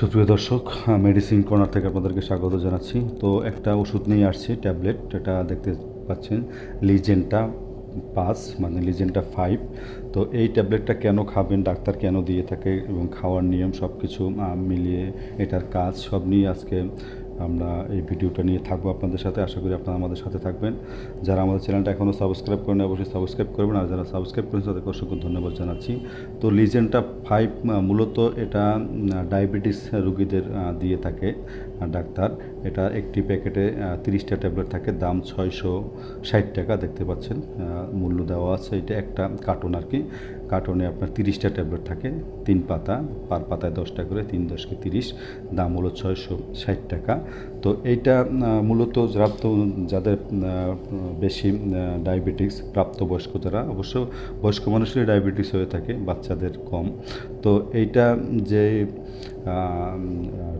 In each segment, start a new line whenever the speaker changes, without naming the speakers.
সুপ্রিয় দর্শক medicine corner থেকে আপনাদেরকে স্বাগত জানাচ্ছি। তো একটা ওষুধ নিয়ে আসছি, ট্যাবলেট। এটা দেখতে পাচ্ছেন লিজেন্টা পাঁচ মানে লিজেন্টা ফাইভ তো এই ট্যাবলেটটা কেন খাবেন, ডাক্তার কেন দিয়ে থাকে এবং খাওয়ার নিয়ম সব কিছু মিলিয়ে এটার কাজ সব নিয়ে আজকে আমরা এই ভিডিওটা নিয়ে থাকব আপনাদের সাথে। আশা করি আপনারা আমাদের সাথে থাকবেন। যারা আমাদের চ্যানেলটা এখনও সাবস্ক্রাইব করেন অবশ্যই সাবস্ক্রাইব করবেন। আর যারা সাবস্ক্রাইব করেন তাদেরকে অসংখ্য ধন্যবাদ জানাচ্ছি। তো লিজেন্টা ফাইভ মূলত এটা ডায়াবেটিস রুগীদের দিয়ে থাকে ডাক্তার। এটা একটি প্যাকেটে তিরিশটা ট্যাবলেট থাকে, দাম ছয়শো ষাট টাকা, দেখতে পাচ্ছেন মূল্য দেওয়া আছে। এটা একটা কার্টুন আর কি। কার্টনে আপনার তিরিশটা ট্যাবলেট থাকে, তিন পাতা, পার পাতায় দশটা করে, তিন দশকে তিরিশ, দাম হলো ছয়শো ষাট টাকা। তো এইটা মূলত প্রাপ্ত যাদের বেশি ডায়াবেটিস, প্রাপ্তবয়স্ক যারা, অবশ্য বয়স্ক মানুষেরই ডায়াবেটিস হয়ে থাকে, বাচ্চাদের কম। তো এইটা যে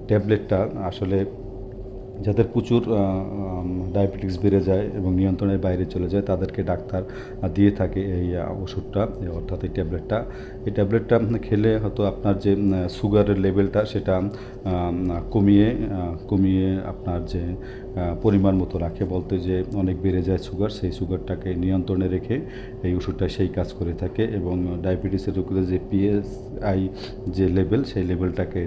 ট্যাবলেটটা আসলে যাদের প্রচুর ডায়াবেটিস বেড়ে যায় এবং নিয়ন্ত্রণের বাইরে চলে যায়, তাদেরকে ডাক্তার দিয়ে থাকে এই ওষুধটা অর্থাৎ এই ট্যাবলেটটা। এই ট্যাবলেটটা খেলে হয়তো আপনার যে সুগারের লেভেলটা সেটা কমিয়ে কমিয়ে আপনার যে পরিমাণ মতো রাখে। বলতে যে অনেক বেড়ে যায় সুগার সেই সুগারটাকে নিয়ন্ত্রণে রেখে এই ওষুধটা সেই কাজ করে থাকে এবং ডায়াবেটিসের রোগীদের যে পিএসআই যে লেভেল সেই লেভেলটাকে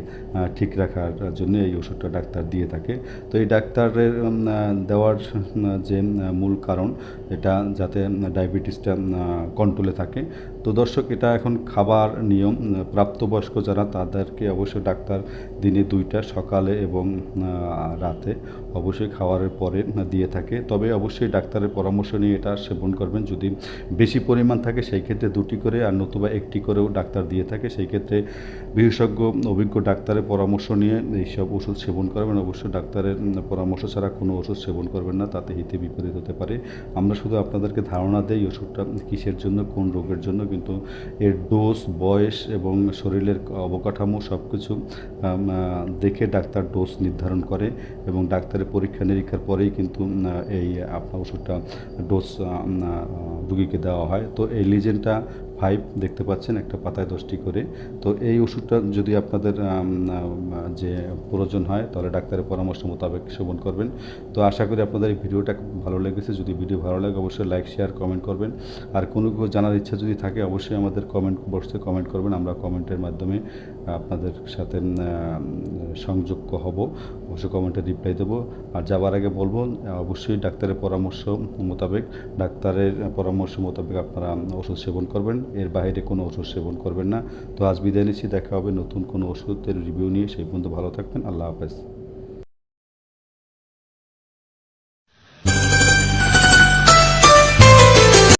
ঠিক রাখার জন্য এই ওষুধটা ডাক্তার দিয়ে থাকে। তো এই ডাক্তারের দেওয়ার যে মূল কারণ, এটা যাতে ডায়াবেটিসটা কন্ট্রোলে থাকে। তো দর্শক, এটা এখন খাবার নিয়ম প্রাপ্তবয়স্ক যারা, তাদেরকে অবশ্যই ডাক্তার দিনে দুইটা, সকালে এবং রাতে। অবশ্যই খাওয়ারের পরে দিয়ে থাকে। তবে অবশ্যই ডাক্তারের পরামর্শ নিয়ে এটা সেবন করবেন। যদি বেশি পরিমাণ থাকে, সেই ক্ষেত্রে দুটি করে আর নতুবা একটি করেও ডাক্তার দিয়ে থাকে। সেই ক্ষেত্রে বিশেষজ্ঞ, অভিজ্ঞ ডাক্তারের পরামর্শ নিয়ে এইসব ওষুধ সেবন করবেন। অবশ্যই ডাক্তারের পরামর্শ ছাড়া কোনো ওষুধ সেবন করবেন না। তাতে হিতে বিপরীত হতে পারে। আমরা শুধু আপনাদেরকে ধারণা দেই ওষুধটা কিসের জন্য, কোন রোগের জন্য। কিন্তু এর ডোজ, বয়স এবং শরীরের অবকাঠামো সব কিছু দেখে ডাক্তার ডোজ নির্ধারণ করে এবং ডাক্তারের পরীক্ষা নিরীক্ষার পরেই কিন্তু এই আপনার ওষুধটা ডোজ রুগীকে দেওয়া হয়। তো এই লিজেনটা ফাইভ দেখতে পাচ্ছেন, একটা পাতায় দশটি করে। তো এই ওষুধটা যদি আপনাদের যে প্রয়োজন হয়, তাহলে ডাক্তারের পরামর্শ মোতাবেক সেবন করবেন। তো আশা করি আপনাদের এই ভিডিওটা ভালো লেগেছে। যদি ভিডিও ভালো লাগে, অবশ্যই লাইক, শেয়ার, কমেন্ট করবেন। আর কোনো জানার ইচ্ছা যদি থাকে, অবশ্যই আমাদের কমেন্ট বক্সে কমেন্ট করবেন। আমরা কমেন্টের মাধ্যমে আপনাদের সাথে সংযোগ হব। অবশ্যই কমেন্টে রিপ্লাই দেবো। আর যাওয়ার আগে বলব, অবশ্যই ডাক্তারের পরামর্শ মোতাবেক, ডাক্তারের পরামর্শ মোতাবেক আপনারা ওষুধ সেবন করবেন। এর বাইরে কোনো ওষুধ সেবন করবেন না। তো আজ বিদায় নিচ্ছি, দেখা হবে নতুন কোনো ওষুধের রিভিউ নিয়ে। সেই পর্যন্ত ভালো থাকবেন। আল্লাহ হাফেজ।